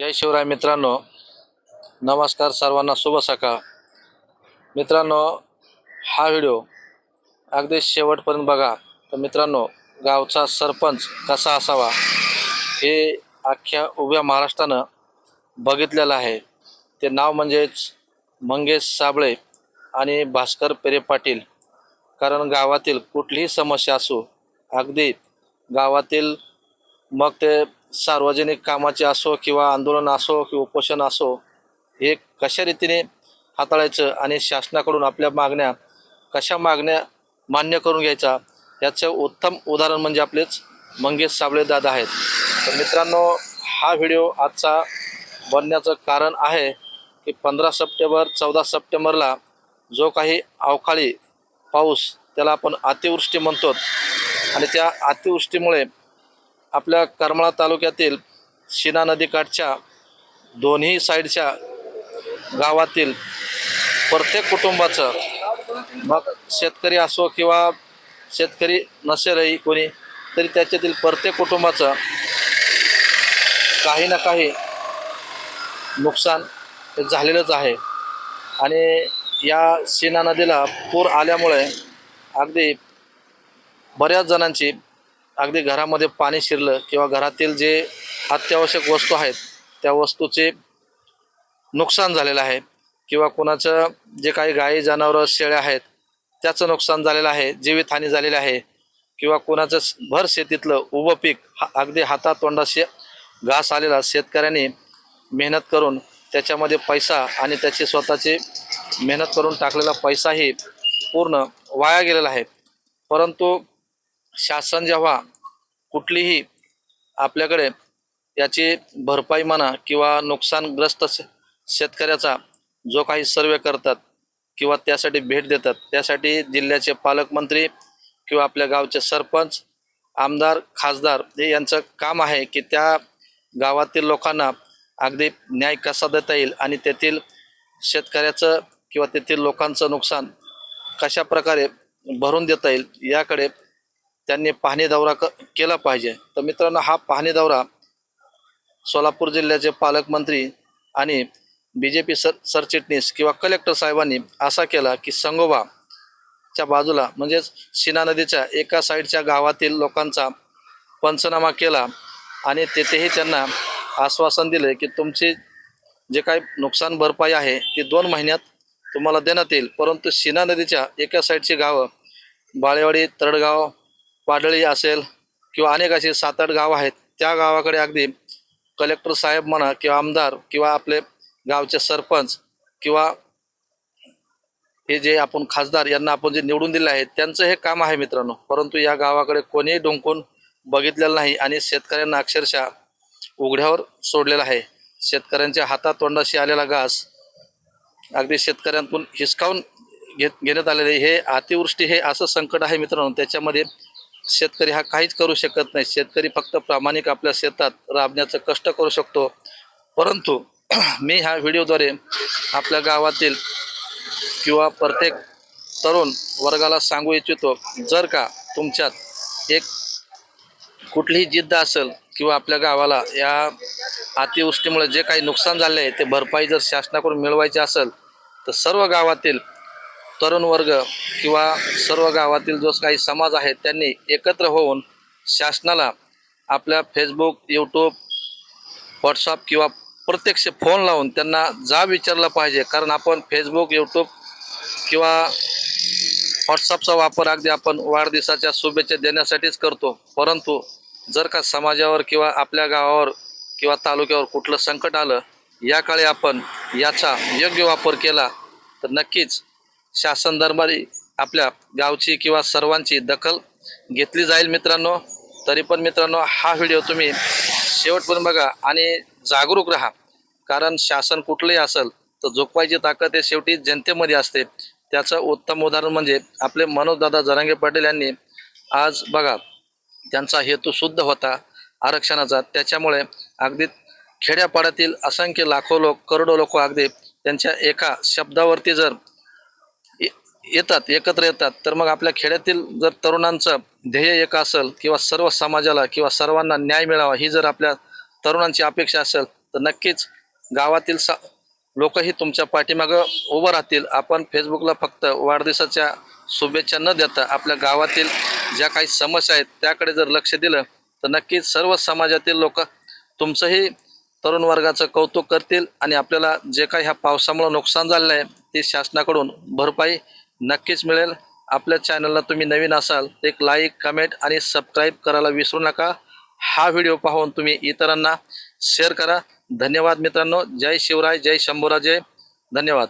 जय शिवराय मित्रांनो नमस्कार सर्वांना शुभ सकाळ. मित्रांनो हा व्हिडिओ अगदी शेवटपर्यंत बघा. तर मित्रांनो गावचा सरपंच कसा असावा हे अख्ख्या उभ्या महाराष्ट्रानं बघितलेलं आहे. ते नाव म्हणजेच मंगेश साबळे आणि भास्कर पेरे पाटील. कारण गावातील कुठलीही समस्या असो अगदी गावातील मग ते सार्वजनिक कामाचे असो किंवा आंदोलन असो किंवा उपोषण असो हे कशा रीतीने हाताळायचं आणि शासनाकडून आपल्या मागण्या कशा मागण्या मान्य करून घ्यायचा याचं उत्तम उदाहरण म्हणजे आपलेच मंगेश साबळे दादा आहेत. तर मित्रांनो हा व्हिडिओ आजचा बनण्याचं कारण आहे की पंधरा सप्टेंबर चौदा सप्टेंबरला जो काही अवकाळी पाऊस त्याला आपण अतिवृष्टी म्हणतो आणि त्या अतिवृष्टीमुळे आपल्या करमाळा तालुक्यातील शिना नदीकाठच्या दोन्ही साईडच्या गावातील प्रत्येक कुटुंबाचं मग शेतकरी असो किंवा शेतकरी नसेलही कोणी तरी त्याच्यातील प्रत्येक कुटुंबाचं काही ना काही नुकसान झालेलंच आहे. आणि या शिना नदीला पूर आल्यामुळे अगदी बऱ्याच जणांची अगदी घरामध्ये पाणी शिरलं किंवा घरातील जे अत्यावश्यक वस्तू आहेत त्या वस्तूचे नुकसान झालेलं आहे किंवा कोणाचं जे काही गायी जनावरं शेळ्या आहेत त्याचं नुकसान झालेलं आहे जीवितहानी झालेली आहे किंवा कोणाचं भर शेतीतलं उभं पीक हा अगदी हातातोंडाशी घास आलेला शेतकऱ्यांनी मेहनत करून त्याच्यामध्ये पैसा आणि त्याची स्वतःची मेहनत करून टाकलेला पैसाही पूर्ण वाया गेलेला आहे. परंतु शासन जेव्हा कुठलीही आपल्याकडे याची भरपाई म्हणा किंवा नुकसानग्रस्त शे- शेतकऱ्याचा जो काही सर्वे करतात किंवा त्यासाठी भेट देतात त्यासाठी जिल्ह्याचे पालकमंत्री किंवा आपल्या गावचे सरपंच आमदार खासदार हे यांचं काम आहे की त्या गावातील लोकांना अगदी न्याय कसा देता येईल आणि तेथील शेतकऱ्याचं किंवा तेथील लोकांचं नुकसान कशा प्रकारे भरून देता येईल याकडे त्यांनी पाहणी दौरा क केला पाहिजे. तर मित्रांनो हा पाहणी दौरा सोलापूर जिल्ह्याचे पालकमंत्री आणि बी जे पी सर सरचिटणीस किंवा कलेक्टर साहेबांनी असा केला की संगोबाच्या बाजूला म्हणजेच शिना नदीच्या एका साईडच्या गावातील लोकांचा पंचनामा केला आणि तेथेही त्यांना आश्वासन दिले की तुमची जे काही नुकसान भरपाई आहे ती दोन महिन्यात तुम्हाला देण्यात येईल. परंतु शिना नदीच्या एका साईडची गावं बाळेवाडी तरडगाव पाडळी असेल किंवा अनेक असे सात आठ गावं आहेत त्या गावाकडे अगदी कलेक्टर साहेब म्हणा किंवा आमदार किंवा आपले गावचे सरपंच किंवा हे जे आपण खासदार यांना आपण जे निवडून दिले आहेत त्यांचं हे काम आहे मित्रांनो. परंतु या गावाकडे कोणीही डोंकून बघितलेलं नाही आणि शेतकऱ्यांना अक्षरशः उघड्यावर सोडलेलं आहे. शेतकऱ्यांच्या हातातोंडाशी आलेला घास अगदी शेतकऱ्यांतून हिसकावून घेत घेण्यात आलेले हे अतिवृष्टी हे असं संकट आहे मित्रांनो. त्याच्यामध्ये शेतकरी हा काहीच करू शकत नाही. शेतकरी फक्त प्रामाणिक आपल्या शेतात राबण्याचं कष्ट करू शकतो. परंतु मी ह्या व्हिडिओद्वारे आपल्या गावातील किंवा प्रत्येक तरुण वर्गाला सांगू इच्छितो जर का तुमच्यात एक कुठलीही जिद्द असेल किंवा आपल्या गावाला या अतिवृष्टीमुळे जे काही नुकसान झाले आहे ते भरपाई जर शासनाकडून मिळवायची असेल तर सर्व गावातील तरुण वर्ग किंवा सर्व गावातील जो काही समाज आहे त्यांनी एकत्र होऊन शासनाला आपल्या फेसबुक यूट्यूब व्हॉट्सअप किंवा प्रत्यक्ष फोन लावून त्यांना जा विचारलं पाहिजे. कारण आपण फेसबुक यूट्यूब किंवा व्हॉट्सअपचा वापर अगदी आपण वाढदिवसाच्या शुभेच्छा देण्यासाठीच करतो. परंतु जर का समाजावर किंवा आपल्या गावावर किंवा तालुक्यावर कुठलं संकट आलं या काळी आपण याचा योग्य वापर केला तर नक्कीच शासन दरबारी आपल्या गावची किंवा सर्वांची दखल घेतली जाईल मित्रांनो. तरी पण मित्रांनो हा व्हिडिओ तुम्ही शेवटपर्यंत बघा आणि जागरूक राहा. कारण शासन कुठलंही असेल तर झोपवायची ताकद हे शेवटी जनतेमध्ये असते. त्याचं उत्तम उदाहरण म्हणजे आपले मनोजदादा जरांगे पाटील यांनी आज बघा त्यांचा हेतू शुद्ध होता आरक्षणाचा. त्याच्यामुळे अगदी खेड्यापाड्यातील असंख्य लाखो लोक करोडो लोक अगदी त्यांच्या एका शब्दावरती जर येतात एकत्र येतात तर मग आपल्या खेड्यातील जर तरुणांचं ध्येय एक असेल किंवा सर्व समाजाला किंवा सर्वांना न्याय मिळावा ही जर आपल्या तरुणांची अपेक्षा असेल तर नक्कीच गावातील सा लोकही तुमच्या पाठीमागं उभं राहतील. आपण फेसबुकला फक्त वाढदिवसाच्या शुभेच्छा न देता आपल्या गावातील ज्या काही समस्या आहेत त्याकडे जर लक्ष दिलं तर नक्कीच सर्व समाजातील लोक तुमचंही तरुण वर्गाचं कौतुक करतील आणि आपल्याला जे काही ह्या पावसामुळं नुकसान झालेलं आहे ते शासनाकडून भरपाई नक्कीच मिळेल. आपल्या चॅनलला तुम्ही नवीन असाल तर एक लाईक कमेंट आणि सबस्क्राईब करायला विसरू नका. हा व्हिडिओ पाहून तुम्ही इतरांना शेअर करा. धन्यवाद मित्रांनो. जय शिवराय जय शंभूराजे. धन्यवाद.